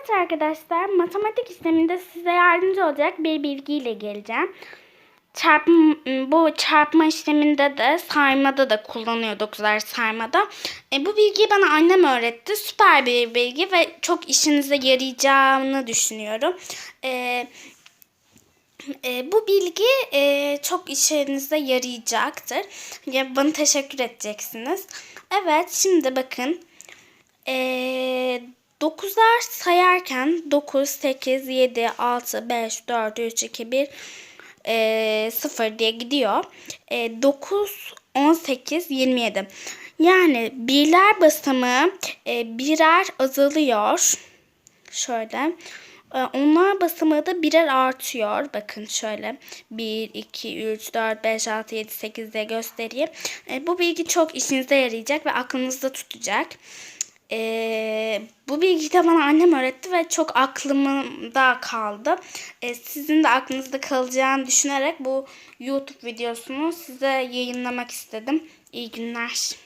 Evet arkadaşlar matematik işleminde size yardımcı olacak bir bilgiyle geleceğim. Çarpım, bu çarpma işleminde de saymada da kullanıyorduk zar saymada. E, bu bilgiyi bana annem öğretti. Süper bir bilgi ve çok işinize yarayacağını düşünüyorum. E, e, bu bilgi e, çok işinize yarayacaktır. Ya, bana teşekkür edeceksiniz. Evet şimdi bakın. Eee 9'lar sayarken 9, 8, 7, 6, 5, 4, 3, 2, 1, eee 0 diye gidiyor. Eee 9, 18, 27. Yani birler basamağı e, birer azalıyor. Şöyle. E, onlar basamağı da birer artıyor. Bakın şöyle. 1, 2, 3, 4, 5, 6, 7, 8 diye göstereyim. E, bu bilgi çok işinize yarayacak ve aklınızda tutacak. Bu bilgiyi de bana annem öğretti ve çok aklımda kaldı. E, sizin de aklınızda kalacağını düşünerek bu YouTube videosunu size yayınlamak istedim. İyi günler.